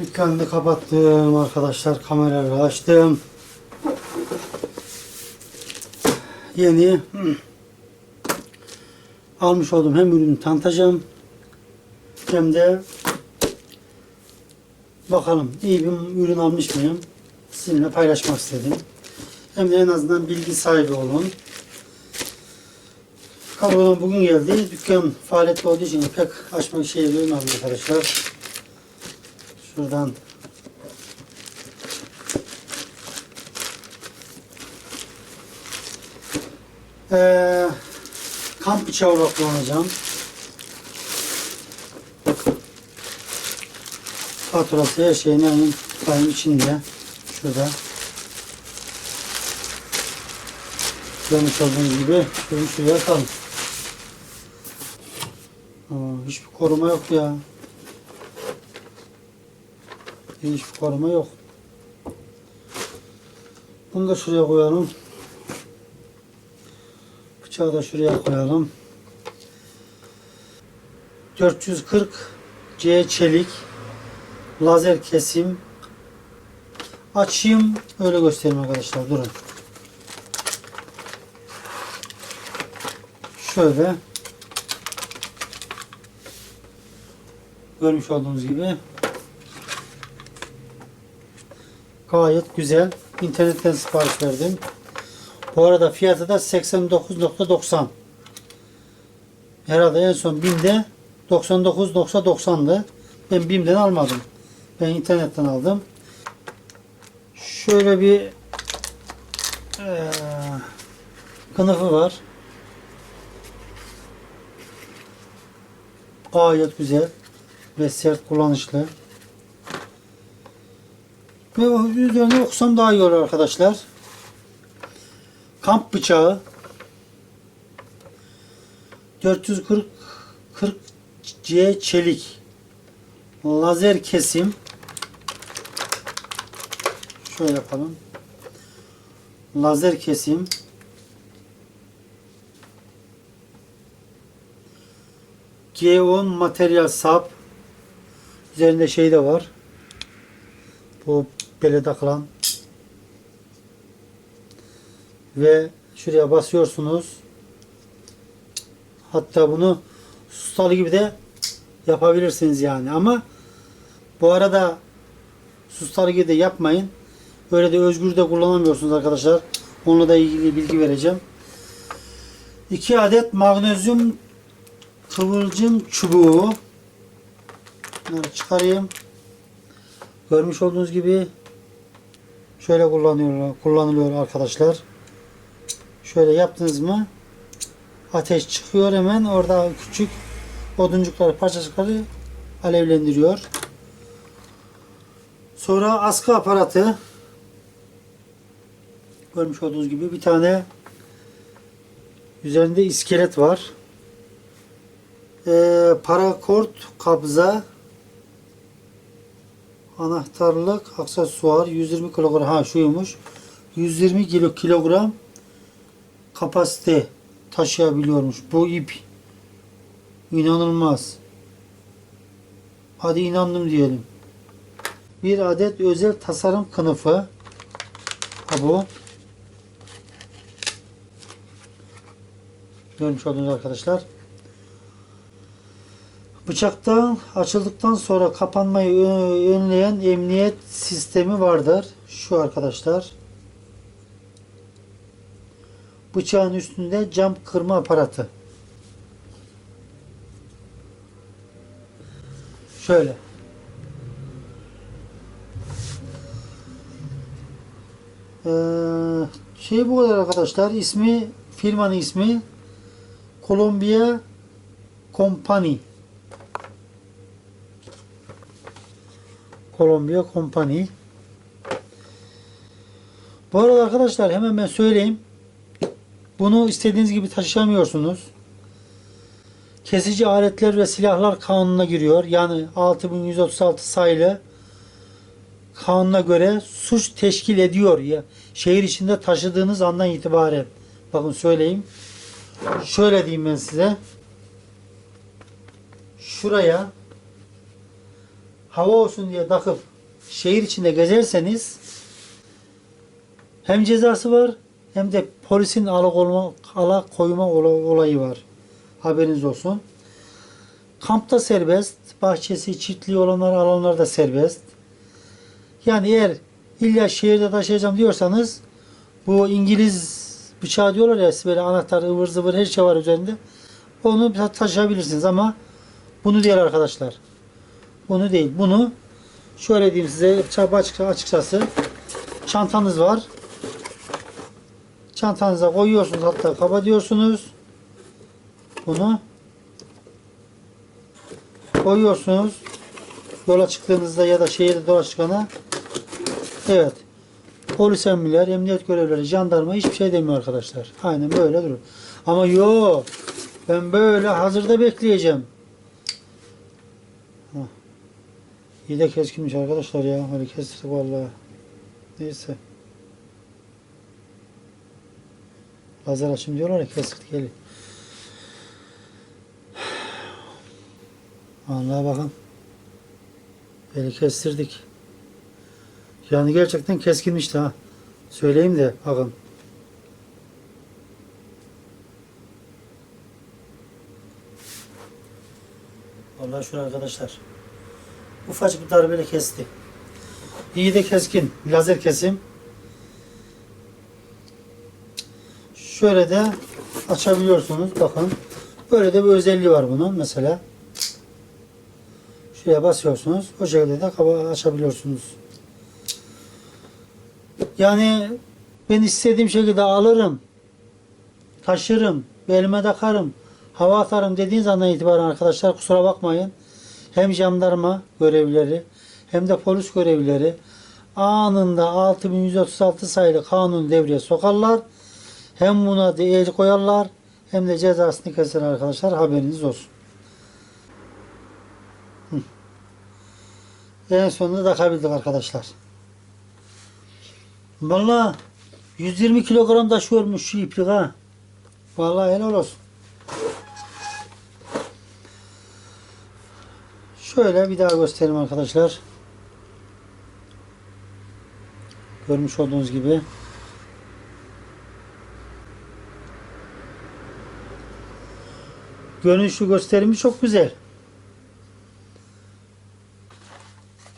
Dükkanı da kapattım arkadaşlar. Kameraları açtım. Yeni almış olduğum hem ürünü tanıtacağım hem de bakalım iyi bir ürün almış mıyım sizinle paylaşmak istedim. Hem de en azından bilgi sahibi olun. Kargodan bugün geldi. Dükkan faaliyetli olduğu için pek açmak şey duymadım arkadaşlar. Şuradan Ee, kamp bıçağı olarak kullanacağım. Faturası her şeyin aynı payın içinde. Şurada. Görmüş olduğunuz gibi şunu şuraya atalım. Hiçbir koruma yok ya. Hiçbir koruma yok. Bunu da şuraya koyalım. Bıçağı da şuraya koyalım. 440 C çelik lazer kesim açayım öyle göstereyim arkadaşlar durun. Şöyle görmüş olduğunuz gibi gayet güzel internetten sipariş verdim. Bu arada fiyatı da 89.90. Herhalde en son BİM'de 99.90'dı. Ben BİM'den almadım. Ben internetten aldım. Şöyle bir eee kınıfı var. Gayet güzel ve sert kullanışlı. Ve üzerine okusam daha iyi olur arkadaşlar. Kamp bıçağı. 440 40 C çelik. Lazer kesim. Şöyle yapalım. Lazer kesim. G10 materyal sap üzerinde şey de var bu bele takılan ve şuraya basıyorsunuz. Hatta bunu sustalı gibi de yapabilirsiniz yani ama bu arada sustalı gibi de yapmayın. Böyle de özgür de kullanamıyorsunuz arkadaşlar. Onunla da ilgili bilgi vereceğim. 2 adet magnezyum kıvılcım çubuğu. Bunları çıkarayım. Görmüş olduğunuz gibi şöyle kullanıyor, kullanılıyor arkadaşlar. Şöyle yaptınız mı ateş çıkıyor hemen orada küçük oduncukları parçacıkları alevlendiriyor. Sonra askı aparatı görmüş olduğunuz gibi bir tane üzerinde iskelet var. Ee, parakort kabza anahtarlık aksesuar 120 kilogram ha şuymuş 120 kilo kilogram kapasite taşıyabiliyormuş bu ip. İnanılmaz. Hadi inandım diyelim. Bir adet özel tasarım kınıfı. Ha bu. Görmüş oldunuz arkadaşlar. Bıçaktan açıldıktan sonra kapanmayı önleyen emniyet sistemi vardır. Şu arkadaşlar. Bıçağın üstünde cam kırma aparatı. Şöyle. Ee, şey bu kadar arkadaşlar. İsmi firmanın ismi Columbia Company. Columbia Company. Bu arada arkadaşlar hemen ben söyleyeyim. Bunu istediğiniz gibi taşıyamıyorsunuz. Kesici aletler ve silahlar kanununa giriyor. Yani 6136 sayılı kanuna göre suç teşkil ediyor ya şehir içinde taşıdığınız andan itibaren. Bakın söyleyeyim. Şöyle diyeyim ben size. şuraya hava olsun diye takıp şehir içinde gezerseniz hem cezası var hem de polisin alakoyma, alakoyma ola- olayı var. Haberiniz olsun. Kampta serbest, bahçesi, çiftliği olanlar alanlar da serbest. Yani eğer illa şehirde taşıyacağım diyorsanız bu İngiliz bıçağı diyorlar ya böyle anahtar ıvır zıvır her şey var üzerinde. Onu ta- taşıyabilirsiniz ama bunu değil arkadaşlar. Bunu değil. Bunu şöyle diyeyim size açıkçası çantanız var. Çantanıza koyuyorsunuz hatta kapatıyorsunuz. Bunu koyuyorsunuz. Yola çıktığınızda ya da şehirde dolaşırken evet polis emirler, emniyet görevlileri, jandarma hiçbir şey demiyor arkadaşlar. Aynen böyle durur. Ama yo ben böyle hazırda bekleyeceğim. İyi de keskinmiş arkadaşlar ya. Öyle kestirdik vallahi. Neyse. Lazer açım diyorlar ya kestirdik eli. Vallahi bakın. Eli kestirdik. Yani gerçekten keskinmişti ha. Söyleyeyim de bakın. Vallahi şunu arkadaşlar. Ufacık bir darbeyle kesti. İyi de keskin. Lazer kesim. Şöyle de açabiliyorsunuz. Bakın. Böyle de bir özelliği var bunun mesela. Şuraya basıyorsunuz. O şekilde de kaba açabiliyorsunuz. Yani ben istediğim şekilde alırım. Taşırım. Belime takarım. Hava atarım dediğiniz andan itibaren arkadaşlar kusura bakmayın. Hem jandarma görevlileri hem de polis görevlileri anında 6136 sayılı kanun devreye sokarlar. Hem buna da el koyarlar hem de cezasını keser arkadaşlar haberiniz olsun. En sonunda takabildik arkadaşlar. Valla 120 kilogram taşıyormuş şu iplik ha. Vallahi helal olsun. Şöyle bir daha göstereyim arkadaşlar. Görmüş olduğunuz gibi. Görünüşü gösterimi çok güzel.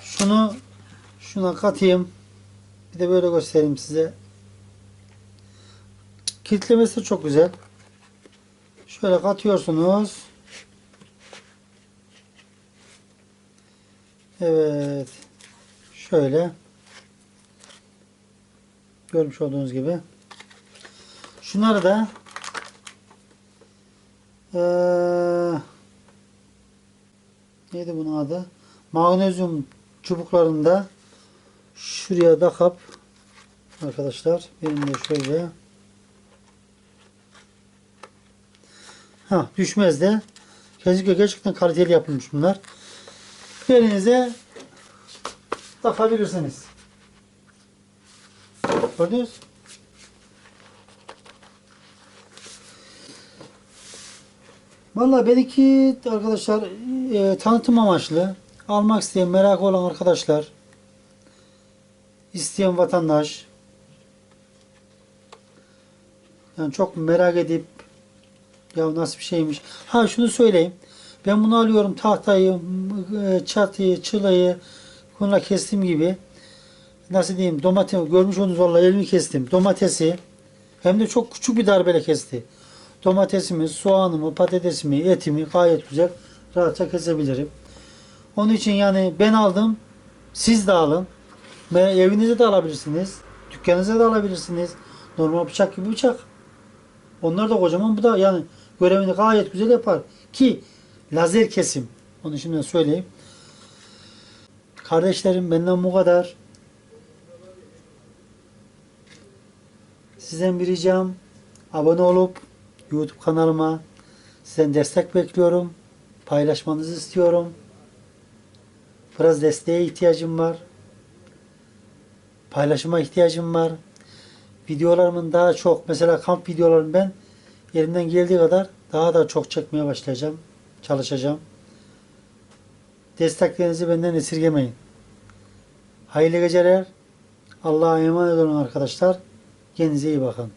Şunu şuna katayım. Bir de böyle göstereyim size. Kilitlemesi çok güzel. Şöyle katıyorsunuz. Evet. Şöyle. Görmüş olduğunuz gibi. Şunları da eee neydi bunun adı? Magnezyum çubuklarında şuraya takıp arkadaşlar benim de şöyle ha düşmez de kesinlikle gerçekten kaliteli yapılmış bunlar. Belinize takabilirsiniz. Gördünüz? Vallahi benimki arkadaşlar e, tanıtım amaçlı almak isteyen merak olan arkadaşlar isteyen vatandaş yani çok merak edip ya nasıl bir şeymiş. Ha şunu söyleyeyim. Ben bunu alıyorum tahtayı, e, çatıyı, çılayı bununla kestim gibi. Nasıl diyeyim domates görmüş olduğunuz vallahi elimi kestim. Domatesi hem de çok küçük bir darbeyle kesti. Domatesimi, soğanımı, patatesimi, etimi gayet güzel rahatça kesebilirim. Onun için yani ben aldım. Siz de alın. Ve evinize de alabilirsiniz. Dükkanınıza da alabilirsiniz. Normal bıçak gibi bıçak. Onlar da kocaman. Bu da yani görevini gayet güzel yapar. Ki lazer kesim. Onu şimdi söyleyeyim. Kardeşlerim benden bu kadar. Sizden bir ricam abone olup YouTube kanalıma sizden destek bekliyorum. Paylaşmanızı istiyorum. Biraz desteğe ihtiyacım var. Paylaşıma ihtiyacım var. Videolarımın daha çok mesela kamp videolarını ben elimden geldiği kadar daha da çok çekmeye başlayacağım çalışacağım. Desteklerinizi benden esirgemeyin. Hayırlı geceler. Allah'a emanet olun arkadaşlar. Kendinize iyi bakın.